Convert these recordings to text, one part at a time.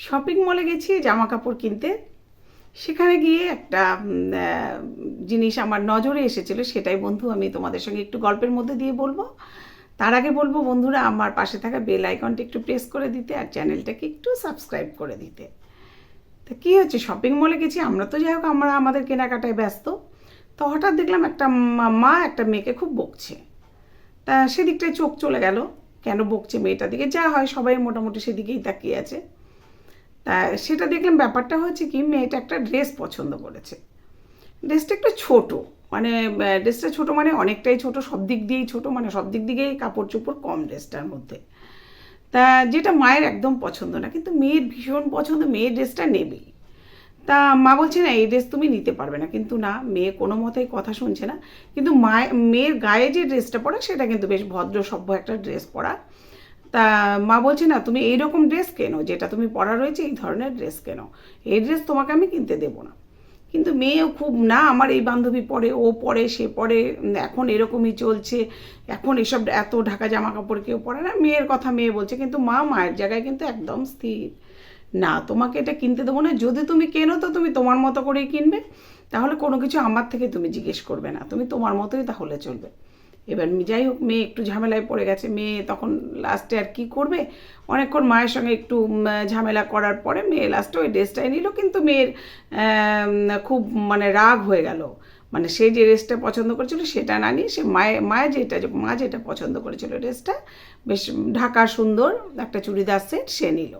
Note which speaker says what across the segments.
Speaker 1: Shopping মলে গেছি জামা কাপড় কিনতে। সেখানে গিয়ে একটা জিনিস আমার নজরে এসেছিল, সেটাই বন্ধু আমি তোমাদের সঙ্গে একটু গল্পের মধ্যে দিয়ে বলব। তার আগে বলব বন্ধুরা, আমার পাশে থাকা বেল আইকনটা একটু প্রেস করে দিতে আর চ্যানেলটাকে একটু সাবস্ক্রাইব করে দিতে। তা কী হচ্ছে? শপিং মলে গেছি, আমরা তো যাই হোক, আমরা আমাদের কেনাকাটায় ব্যস্ত। তো হঠাৎ দেখলাম একটা মা- একটা মেয়েকে খুব বকছে। তা সেদিকটায় চোখ চলে গেল। কেন বকছে মেয়েটার দিকে? যা হয়, সবাই মোটামুটি সেদিকেই তাকিয়ে আছে। সেটা দেখলাম ব্যাপারটা হচ্ছে কি, মেয়েটা একটা ড্রেস পছন্দ করেছে। ড্রেসটা একটু ছোটো মানে ড্রেসটা ছোট মানে অনেকটাই ছোট, সব দিক দিয়েই ছোট মানে সব দিক দিকেই কাপড় চোপড় কম ড্রেসটার মধ্যে। তা যেটা মায়ের একদম পছন্দ না, কিন্তু মেয়ের ভীষণ পছন্দ, মেয়ের ড্রেসটা নেবেই। তা মা বলছে, না, এই ড্রেস তুমি নিতে পারবে না। কিন্তু না, মেয়ে কোনো মতেই কথা শুনছে না। কিন্তু মায়ের মেয়ের গায়ে যে ড্রেসটা পরা সেটা কিন্তু বেশ ভদ্র সভ্য একটা ড্রেস পরা। তা মা বলছে, না, তুমি এইরকম ড্রেস কেনো? যেটা তুমি পরা রয়েছে, এই ধরনের ড্রেস কেনো? এই ড্রেস তোমাকে আমি কিনতে দেবো না। কিন্তু মেয়েও খুব, না, আমার এই বান্ধবী পরে, ও পরে, সে পরে, এখন এরকমই চলছে, এখন এসব এত ঢাকা জামা কাপড় কেউ পরে না। মেয়ের কথা মেয়ে বলছে, কিন্তু মা, মায়ের জায়গায় কিন্তু একদম স্থির। না, তোমাকে এটা কিনতে দেবো না। যদি তুমি কেনো, তো তুমি তোমার মতো করেই কিনবে। তাহলে কোনো কিছু আমার থেকে তুমি জিজ্ঞেস করবে না। তুমি তোমার মতোই তাহলে চলবে। এবার যাই হোক, মেয়ে একটু ঝামেলায় পড়ে গেছে। মেয়ে তখন লাস্টে আর কি করবে? অনেকক্ষণ মায়ের সঙ্গে একটু ঝামেলা করার পরে মেয়ে লাস্টে ওই ড্রেসটাই নিল, কিন্তু মেয়ের খুব মানে রাগ হয়ে গেল। মানে সে যে ড্রেসটা পছন্দ করেছিল সেটা না নিয়ে সে মায়ে মায়ের যেটা, মা যেটা পছন্দ করেছিল ড্রেসটা বেশ ঢাকা সুন্দর একটা চুড়িদার সেট সে নিল।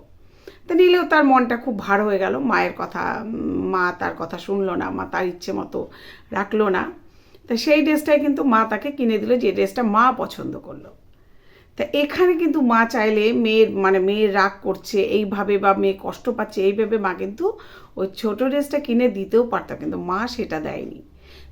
Speaker 1: তা নিলেও তার মনটা খুব ভার হয়ে গেল। মায়ের কথা মা তার কথা শুনলো না, মা তার ইচ্ছে মতো রাখল না। তা সেই ড্রেসটাই কিন্তু মা তাকে কিনে দিল যে ড্রেসটা মা পছন্দ করল। তা এখানে কিন্তু মা চাইলে মেয়ের মানে মেয়ের রাগ করছে, এইভাবে বা মেয়ে কষ্ট পাচ্ছে এইভাবে মা কিন্তু ওই ছোটো ড্রেসটা কিনে দিতেও পারত কিন্তু মা সেটা দেয়নি।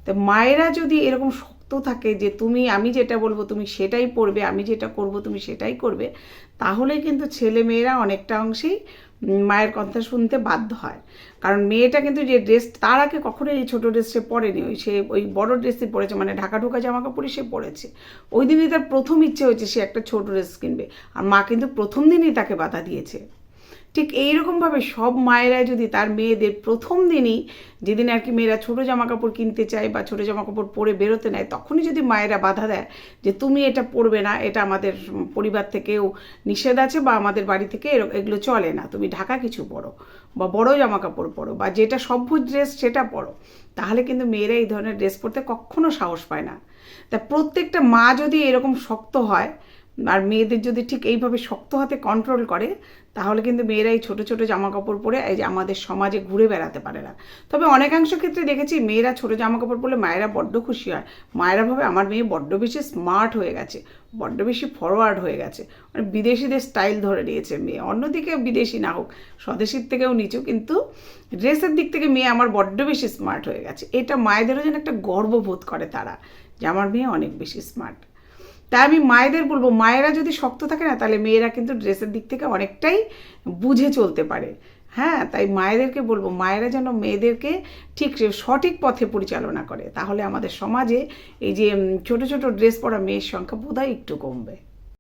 Speaker 1: তা মায়েরা যদি এরকম থাকে যে তুমি, আমি যেটা বলব তুমি সেটাই পড়বে, আমি যেটা করব তুমি সেটাই করবে, তাহলে কিন্তু ছেলে মেয়েরা অনেকটা অংশেই মায়ের কথা শুনতে বাধ্য হয়। কারণ মেয়েটা কিন্তু যে ড্রেস তার আগে কখনোই এই ছোটো ড্রেস পরেনি। ওই সে, ওই বড় ড্রেসই পরেছে মানে ঢাকা ঢোকা জামা কাপড়ই সে পরেছে। ওই দিনই তার প্রথম ইচ্ছে হয়েছে সে একটা ছোট ড্রেস কিনবে। আর মা কিন্তু প্রথম দিনই তাকে বাধা দিয়েছে। ঠিক এইরকমভাবে সব মায়েরাই যদি তার মেয়েদের প্রথম দিনই যেদিন আর কি মেয়েরা ছোটো জামা কাপড় কিনতে চায় বা ছোটো জামা কাপড় পরে বেরোতে নেয়, তখনই যদি মায়েরা বাধা দেয় যে তুমি এটা পরবে না, এটা আমাদের পরিবার থেকেও নিষেধ আছে বা আমাদের বাড়ি থেকে এগুলো চলে না। তুমি ঢাকা কিছু পরো বা বড় জামা কাপড় পরো বা যেটা সভ্য ড্রেস সেটা পরো। তাহলে কিন্তু মেয়েরা এই ধরনের ড্রেস পরতে কখনো সাহস পায় না। তা প্রত্যেকটা মা যদি এরকম শক্ত হয় আর মেয়েদের যদি ঠিক এইভাবে শক্ত হাতে কন্ট্রোল করে, তাহলে কিন্তু মেয়েরা এই ছোটো ছোটো জামা কাপড় পরে এই যে আমাদের সমাজে ঘুরে বেড়াতে পারে না। তবে অনেকাংশ ক্ষেত্রে দেখেছি মেয়েরা ছোটো জামা কাপড় পরলে মায়েরা বড্ড খুশি হয়। মায়েরা ভাবে আমার মেয়ে বড্ড বেশি স্মার্ট হয়ে গেছে, বড্ড বেশি ফরওয়ার্ড হয়ে গেছে। মানে বিদেশিদের স্টাইল ধরে নিয়েছে মেয়ে। অন্যদিকে বিদেশি না হোক, স্বদেশির থেকেও নিচু, কিন্তু ড্রেসের দিক থেকে মেয়ে আমার বড্ড বেশি স্মার্ট হয়ে গেছে। এটা মায়েদেরও যেন একটা গর্ববোধ করে তারা, যে আমার মেয়ে অনেক বেশি স্মার্ট তাই আমি মায়েদের বলব, মায়েরা যদি শক্ত থাকে না, তাহলে মেয়েরা কিন্তু ড্রেসের দিক থেকে অনেকটাই বুঝে চলতে পারে। হ্যাঁ তাই মায়েদেরকে বলব, মায়েরা যেন মেয়েদেরকে ঠিক সঠিক পথে পরিচালনা করে। তাহলে আমাদের সমাজে এই যে ছোট ছোট ড্রেস পরা মেয়ের সংখ্যা বোধহয় একটু কমবে।